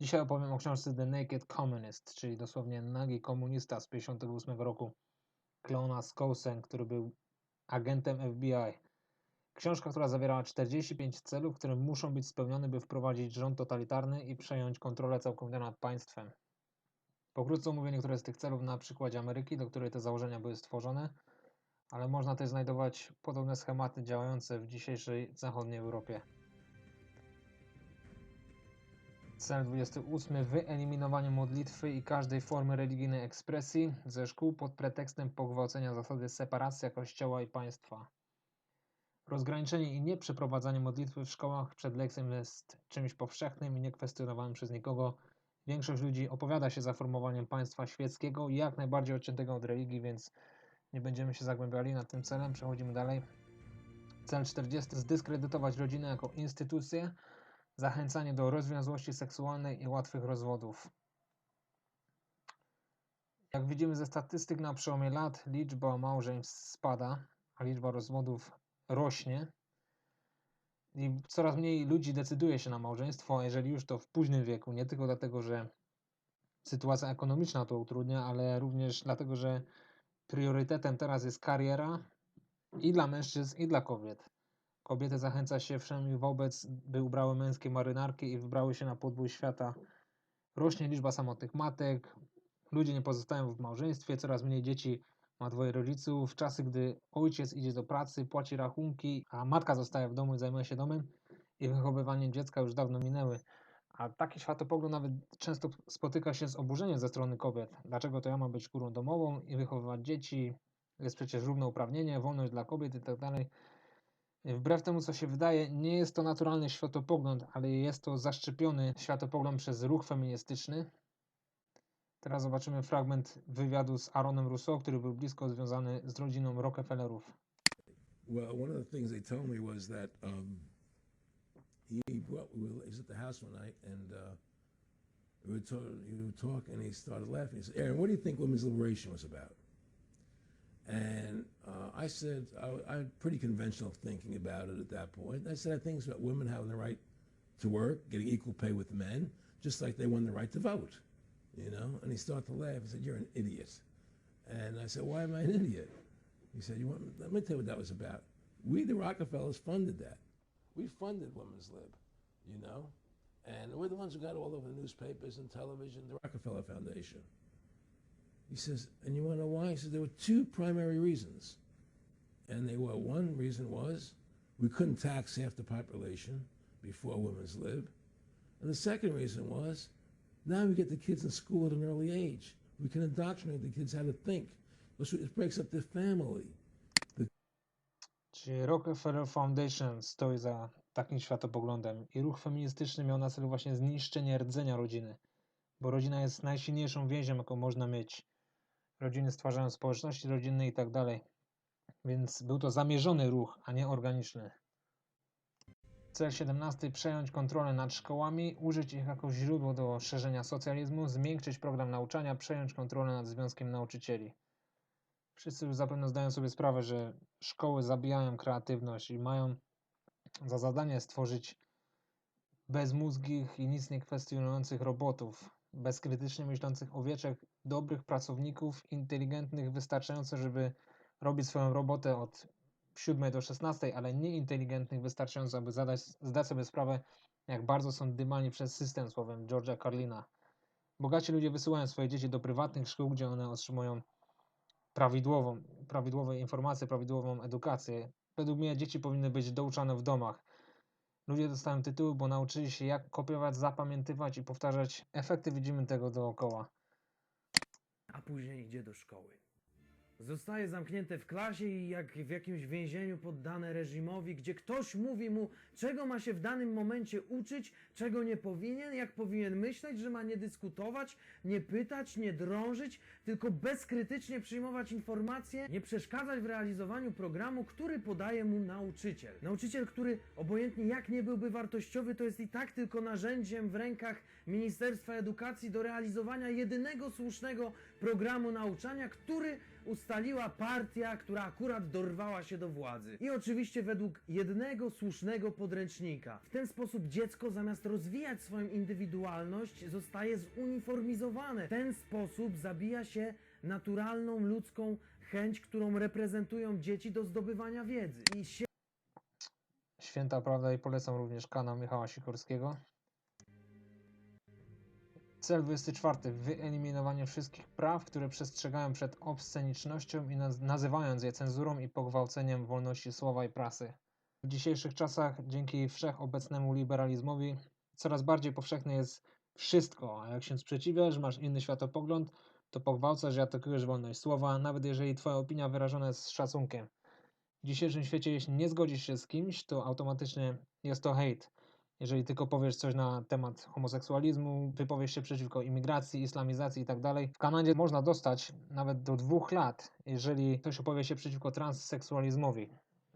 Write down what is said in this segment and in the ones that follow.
Dzisiaj opowiem o książce The Naked Communist, czyli dosłownie nagi komunista z 1958 roku Clona Skousen, który był agentem FBI. Książka, która zawierała 45 celów, które muszą być spełnione, by wprowadzić rząd totalitarny i przejąć kontrolę całkowitą nad państwem. Pokrótce omówię niektóre z tych celów na przykładzie Ameryki, do której te założenia były stworzone, ale można też znajdować podobne schematy działające w dzisiejszej zachodniej Europie. Cel 28. Wyeliminowanie modlitwy i każdej formy religijnej ekspresji ze szkół pod pretekstem pogwałcenia zasady separacji kościoła i państwa. Rozgraniczenie i nieprzeprowadzanie modlitwy w szkołach przed lekcją jest czymś powszechnym i niekwestionowanym przez nikogo. Większość ludzi opowiada się za formowaniem państwa świeckiego jak najbardziej odciętego od religii, więc nie będziemy się zagłębiali nad tym celem. Przechodzimy dalej. Cel 40. Zdyskredytować rodzinę jako instytucję, zachęcanie do rozwiązłości seksualnej i łatwych rozwodów. Jak widzimy ze statystyk na przełomie lat, liczba małżeństw spada, a liczba rozwodów rośnie. I coraz mniej ludzi decyduje się na małżeństwo, a jeżeli już to w późnym wieku, nie tylko dlatego, że sytuacja ekonomiczna to utrudnia, ale również dlatego, że priorytetem teraz jest kariera i dla mężczyzn, i dla kobiet. Kobiety zachęca się wszędzie wobec, by ubrały męskie marynarki i wybrały się na podbój świata. Rośnie liczba samotnych matek, ludzie nie pozostają w małżeństwie, coraz mniej dzieci ma dwoje rodziców. Czasy, gdy ojciec idzie do pracy, płaci rachunki, a matka zostaje w domu i zajmuje się domem i wychowywaniem dziecka już dawno minęły. A taki światopogląd nawet często spotyka się z oburzeniem ze strony kobiet. Dlaczego to ja mam być kurą domową i wychowywać dzieci? Jest przecież równouprawnienie, wolność dla kobiet i tak. Wbrew temu, co się wydaje, nie jest to naturalny światopogląd, ale jest to zaszczepiony światopogląd przez ruch feministyczny. Teraz zobaczymy fragment wywiadu z Aaronem Rousseau, który był blisko związany z rodziną Rockefellerów. Well, one of the things they told me was that um, he brought, we was at the house one night and uh, we were, talk, we were talking and he started laughing. He said, Aaron, what do you think women's liberation was about? And I said, I, had pretty conventional thinking about it at that point. I said, I think it's about women having the right to work, getting equal pay with men, just like they won the right to vote, you know? And he started to laugh. He said, you're an idiot. And I said, why am I an idiot? He said, you want, let me tell you what that was about. We, the Rockefellers, funded that. We funded Women's Lib, you know? And we're the ones who got all over the newspapers and television, the Rockefeller Foundation. He says, and you want to know why? He says, there were two primary reasons. And they were, one reason was we couldn't tax half the population before Women's Lib. And the second reason was now we get the kids in school at an early age. We can indoctrinate the kids how to think. It breaks up their family. Czyli Rockefeller Foundation stoi za takim światopoglądem i ruch feministyczny miał na celu właśnie zniszczenie rdzenia rodziny, bo rodzina jest najsilniejszą więzią, jaką można mieć. Rodziny stwarzają społeczności rodzinne i tak dalej. Więc był to zamierzony ruch, a nie organiczny. Cel 17. Przejąć kontrolę nad szkołami, użyć ich jako źródło do szerzenia socjalizmu, zwiększyć program nauczania, przejąć kontrolę nad Związkiem Nauczycieli. Wszyscy już zapewne zdają sobie sprawę, że szkoły zabijają kreatywność i mają za zadanie stworzyć bezmózgich i nic nie kwestionujących robotów, bezkrytycznie myślących owieczek, dobrych pracowników, inteligentnych wystarczająco, żeby robić swoją robotę od 7 do 16, ale nieinteligentnych wystarczająco, aby zadać, zdać sobie sprawę, jak bardzo są dymani przez system, słowem George'a Carlina. Bogaci ludzie wysyłają swoje dzieci do prywatnych szkół, gdzie one otrzymują prawidłową, prawidłowe informacje, prawidłową edukację. Według mnie dzieci powinny być douczane w domach. Ludzie dostają tytuły, bo nauczyli się jak kopiować, zapamiętywać i powtarzać. Efekty widzimy tego dookoła. a później idzie do szkoły. Zostaje zamknięte w klasie i jak w jakimś więzieniu poddane reżimowi, gdzie ktoś mówi mu, czego ma się w danym momencie uczyć, czego nie powinien, jak powinien myśleć, że ma nie dyskutować, nie pytać, nie drążyć, tylko bezkrytycznie przyjmować informacje, nie przeszkadzać w realizowaniu programu, który podaje mu nauczyciel. Nauczyciel, który obojętnie jak nie byłby wartościowy, to jest i tak tylko narzędziem w rękach Ministerstwa Edukacji do realizowania jedynego słusznego programu nauczania, który ustaliła partia, która akurat dorwała się do władzy. I oczywiście według jednego słusznego podręcznika. W ten sposób dziecko zamiast rozwijać swoją indywidualność zostaje zuniformizowane. W ten sposób zabija się naturalną ludzką chęć, którą reprezentują dzieci do zdobywania wiedzy. I się Święta prawda i polecam również kanał Michała Sikorskiego. Cel 24. Wyeliminowanie wszystkich praw, które przestrzegają przed obscenicznością i naz- nazywając je cenzurą i pogwałceniem wolności słowa i prasy. W dzisiejszych czasach, dzięki wszechobecnemu liberalizmowi, coraz bardziej powszechne jest wszystko, a jak się sprzeciwiasz, masz inny światopogląd, to pogwałcasz i atakujesz wolność słowa, nawet jeżeli twoja opinia wyrażona jest z szacunkiem. W dzisiejszym świecie, jeśli nie zgodzisz się z kimś, to automatycznie jest to hejt. Jeżeli tylko powiesz coś na temat homoseksualizmu, wypowiesz się przeciwko imigracji, islamizacji itd. W Kanadzie można dostać nawet do dwóch lat, jeżeli ktoś opowie się przeciwko transseksualizmowi.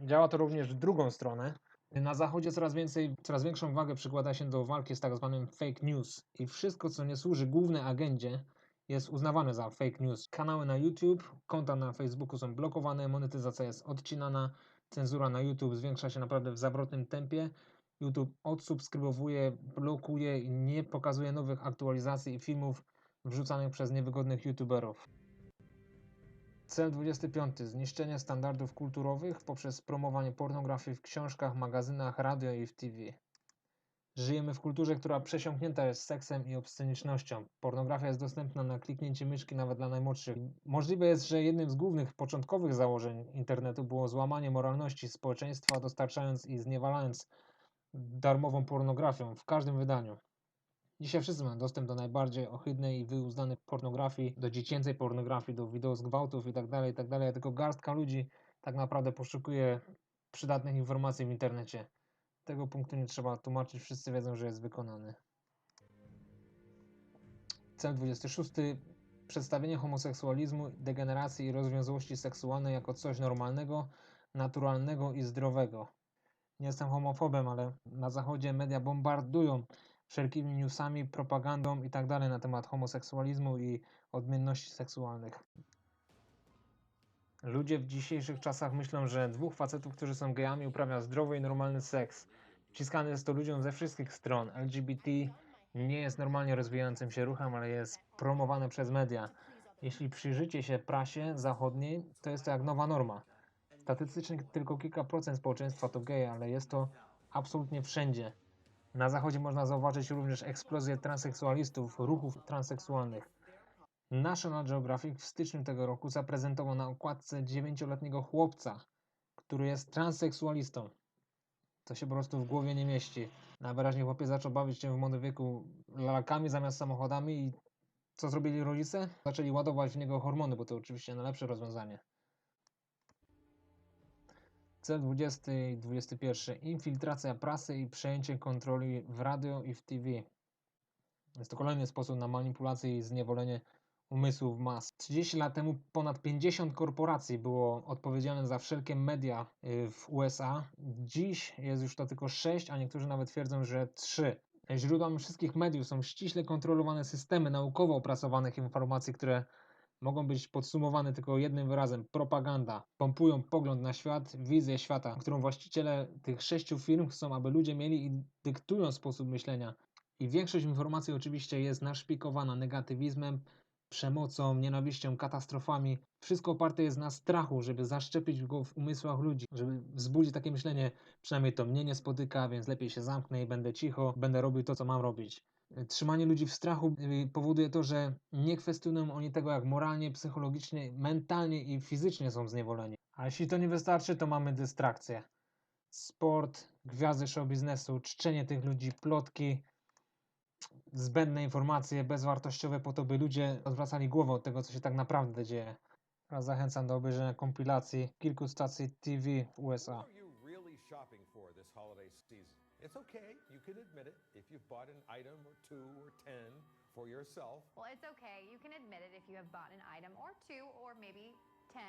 Działa to również w drugą stronę. Na zachodzie coraz więcej, coraz większą wagę przykłada się do walki z tak zwanym fake news i wszystko, co nie służy głównej agendzie, jest uznawane za fake news. Kanały na YouTube, konta na Facebooku są blokowane, monetyzacja jest odcinana, cenzura na YouTube zwiększa się naprawdę w zawrotnym tempie. YouTube odsubskrybowuje, blokuje i nie pokazuje nowych aktualizacji i filmów wrzucanych przez niewygodnych YouTuberów. Cel 25. Zniszczenie standardów kulturowych poprzez promowanie pornografii w książkach, magazynach, radio i w TV. Żyjemy w kulturze, która przesiąknięta jest seksem i obscenicznością. Pornografia jest dostępna na kliknięcie myszki nawet dla najmłodszych. Możliwe jest, że jednym z głównych początkowych założeń internetu było złamanie moralności społeczeństwa, dostarczając i zniewalając darmową pornografią w każdym wydaniu. Dzisiaj wszyscy mają dostęp do najbardziej ohydnej i wyuznanej pornografii, do dziecięcej pornografii, do wideo z gwałtów itd., itd. a Tylko garstka ludzi tak naprawdę poszukuje przydatnych informacji w internecie. Tego punktu nie trzeba tłumaczyć, wszyscy wiedzą, że jest wykonany. Cel 26. Przedstawienie homoseksualizmu, degeneracji i rozwiązłości seksualnej jako coś normalnego, naturalnego i zdrowego. Nie jestem homofobem, ale na zachodzie media bombardują wszelkimi newsami, propagandą i tak dalej na temat homoseksualizmu i odmienności seksualnych. Ludzie w dzisiejszych czasach myślą, że dwóch facetów, którzy są gejami, uprawia zdrowy i normalny seks. Wciskane jest to ludziom ze wszystkich stron. LGBT nie jest normalnie rozwijającym się ruchem, ale jest promowane przez media. Jeśli przyjrzycie się prasie zachodniej, to jest to jak nowa norma. Statystycznie tylko kilka procent społeczeństwa to geje, ale jest to absolutnie wszędzie. Na zachodzie można zauważyć również eksplozję transseksualistów, ruchów transseksualnych. National Geographic w styczniu tego roku zaprezentował na okładce 9-letniego chłopca, który jest transseksualistą. To się po prostu w głowie nie mieści. Najwyraźniej chłopiec zaczął bawić się w młodym wieku lalkami zamiast samochodami i co zrobili rodzice? Zaczęli ładować w niego hormony, bo to oczywiście najlepsze rozwiązanie. Cel 20 i 21. Infiltracja prasy i przejęcie kontroli w radio i w TV. Jest to kolejny sposób na manipulację i zniewolenie umysłów mas. 30 lat temu ponad 50 korporacji było odpowiedzialne za wszelkie media y, w USA. Dziś jest już to tylko 6, a niektórzy nawet twierdzą, że 3. Źródłami wszystkich mediów są ściśle kontrolowane systemy naukowo opracowanych informacji, które mogą być podsumowane tylko jednym wyrazem propaganda. Pompują pogląd na świat, wizję świata, którą właściciele tych sześciu firm chcą, aby ludzie mieli i dyktują sposób myślenia. I większość informacji oczywiście jest naszpikowana negatywizmem, przemocą, nienawiścią, katastrofami. Wszystko oparte jest na strachu, żeby zaszczepić go w umysłach ludzi, żeby wzbudzić takie myślenie, przynajmniej to mnie nie spotyka, więc lepiej się zamknę i będę cicho, będę robił to, co mam robić. Trzymanie ludzi w strachu y, powoduje to, że nie kwestionują oni tego, jak moralnie, psychologicznie, mentalnie i fizycznie są zniewoleni. A jeśli to nie wystarczy, to mamy dystrakcję. Sport, gwiazdy show biznesu, czczenie tych ludzi, plotki, zbędne informacje, bezwartościowe po to, by ludzie odwracali głowę od tego, co się tak naprawdę dzieje. Teraz zachęcam do obejrzenia kompilacji kilku stacji TV w USA. It's okay, you can admit it if you've bought an item or two or ten for yourself. Well, it's okay. You can admit it if you have bought an item or two or maybe 10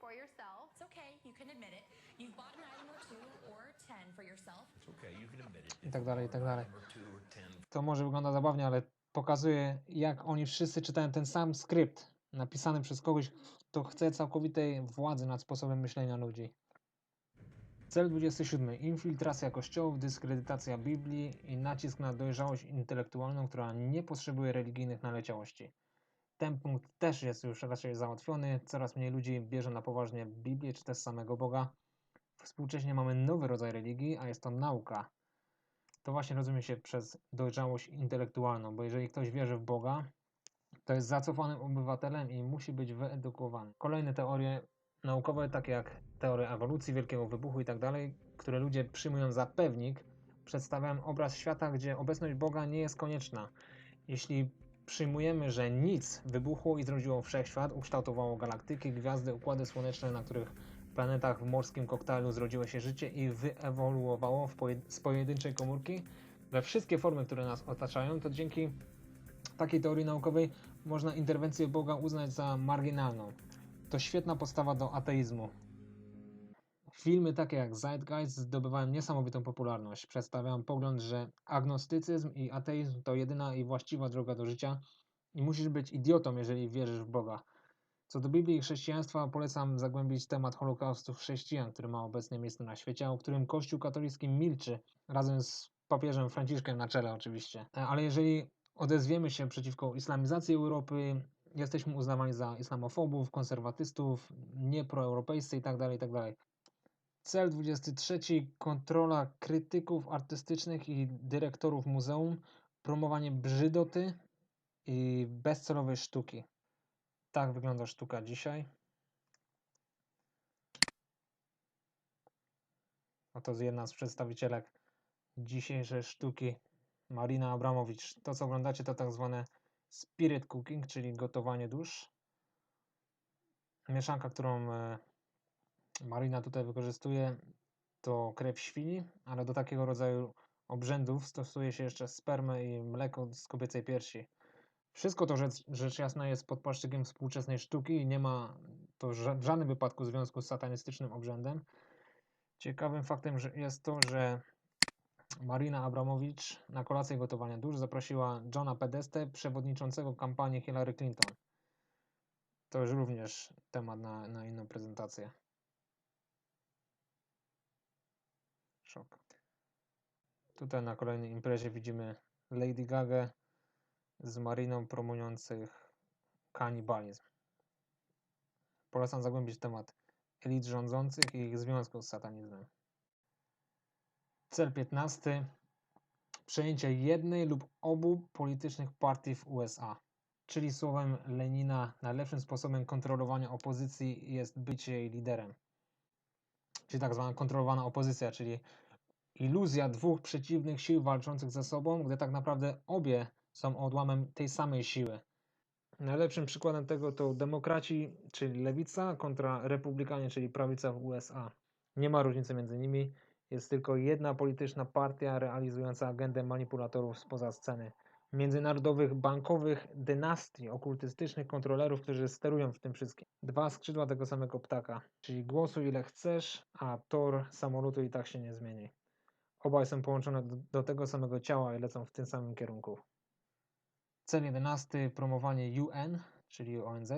for yourself. It's okay, you can admit it. You've bought an item or two or ten for yourself. It's okay, you can admit it. I tak dalej, i tak dalej. To może wygląda zabawnie, ale pokazuje, jak oni wszyscy czytają ten sam skrypt napisany przez kogoś, kto chce całkowitej władzy nad sposobem myślenia ludzi. Cel 27. Infiltracja kościołów, dyskredytacja Biblii i nacisk na dojrzałość intelektualną, która nie potrzebuje religijnych naleciałości. Ten punkt też jest już raczej załatwiony. Coraz mniej ludzi bierze na poważnie Biblię czy też samego Boga. Współcześnie mamy nowy rodzaj religii, a jest to nauka. To właśnie rozumie się przez dojrzałość intelektualną, bo jeżeli ktoś wierzy w Boga, to jest zacofanym obywatelem i musi być wyedukowany. Kolejne teorie naukowe, takie jak teoria ewolucji, wielkiego wybuchu i tak dalej, które ludzie przyjmują za pewnik, przedstawiają obraz świata, gdzie obecność Boga nie jest konieczna. Jeśli przyjmujemy, że nic wybuchło i zrodziło wszechświat, ukształtowało galaktyki, gwiazdy, układy słoneczne, na których planetach w morskim koktajlu zrodziło się życie i wyewoluowało poje- z pojedynczej komórki we wszystkie formy, które nas otaczają, to dzięki takiej teorii naukowej można interwencję Boga uznać za marginalną. To świetna postawa do ateizmu. Filmy takie jak Zeitgeist zdobywają niesamowitą popularność. Przedstawiają pogląd, że agnostycyzm i ateizm to jedyna i właściwa droga do życia i musisz być idiotą, jeżeli wierzysz w Boga. Co do Biblii i chrześcijaństwa, polecam zagłębić temat Holokaustu chrześcijan, który ma obecnie miejsce na świecie, o którym Kościół katolicki milczy, razem z papieżem Franciszkiem na czele oczywiście. E, Ale jeżeli odezwiemy się przeciwko islamizacji Europy, jesteśmy uznawani za islamofobów, konserwatystów, nieproeuropejscy itd., itd. Cel 23. Kontrola krytyków artystycznych i dyrektorów muzeum, promowanie brzydoty i bezcelowej sztuki. Tak wygląda sztuka dzisiaj. Oto jedna z przedstawicielek dzisiejszej sztuki, Marina Abramowicz. To, co oglądacie, to tak zwane spirit cooking, czyli gotowanie dusz. Mieszanka, którą e, Marina tutaj wykorzystuje, to krew świni, ale do takiego rodzaju obrzędów stosuje się jeszcze spermę i mleko z kobiecej piersi. Wszystko to rzecz, rzecz jasna jest pod płaszczykiem współczesnej sztuki i nie ma to w żadnym wypadku związku z satanistycznym obrzędem. Ciekawym faktem jest to, że Marina Abramowicz na kolację gotowania dusz zaprosiła Johna Pedestę, przewodniczącego kampanii Hillary Clinton. To już również temat na, na inną prezentację. Szok. Tutaj na kolejnej imprezie widzimy Lady Gaga z Mariną promujących kanibalizm. Polecam zagłębić temat elit rządzących i ich związku z satanizmem. Cel 15. Przejęcie jednej lub obu politycznych partii w USA. Czyli słowem Lenina, najlepszym sposobem kontrolowania opozycji jest bycie jej liderem. Czyli tak zwana kontrolowana opozycja, czyli iluzja dwóch przeciwnych sił walczących ze sobą, gdy tak naprawdę obie są odłamem tej samej siły. Najlepszym przykładem tego to demokraci, czyli lewica, kontra republikanie, czyli prawica w USA. Nie ma różnicy między nimi. Jest tylko jedna polityczna partia realizująca agendę manipulatorów spoza sceny. Międzynarodowych bankowych dynastii okultystycznych kontrolerów, którzy sterują w tym wszystkim. Dwa skrzydła tego samego ptaka, czyli głosu ile chcesz, a tor samolotu i tak się nie zmieni. Obaj są połączone do, do tego samego ciała i lecą w tym samym kierunku. Cel 11. Promowanie UN, czyli ONZ,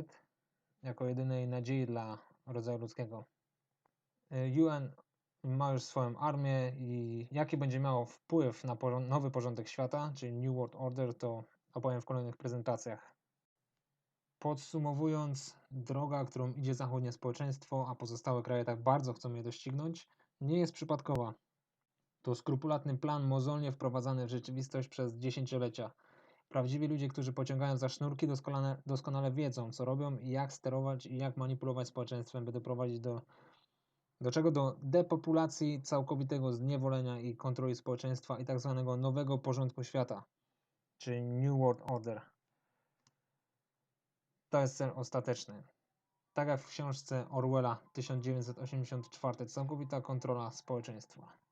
jako jedynej nadziei dla rodzaju ludzkiego. Y, UN ma już swoją armię i jaki będzie miało wpływ na nowy porządek świata, czyli New World Order, to opowiem w kolejnych prezentacjach. Podsumowując, droga, którą idzie zachodnie społeczeństwo, a pozostałe kraje tak bardzo chcą jej doścignąć, nie jest przypadkowa. To skrupulatny plan mozolnie wprowadzany w rzeczywistość przez dziesięciolecia. Prawdziwi ludzie, którzy pociągają za sznurki, doskonale, doskonale wiedzą, co robią i jak sterować i jak manipulować społeczeństwem, by doprowadzić do, do czego? Do depopulacji, całkowitego zniewolenia i kontroli społeczeństwa i tak zwanego nowego porządku świata, czyli New World Order. To jest cel ostateczny. Tak jak w książce Orwella 1984, całkowita kontrola społeczeństwa.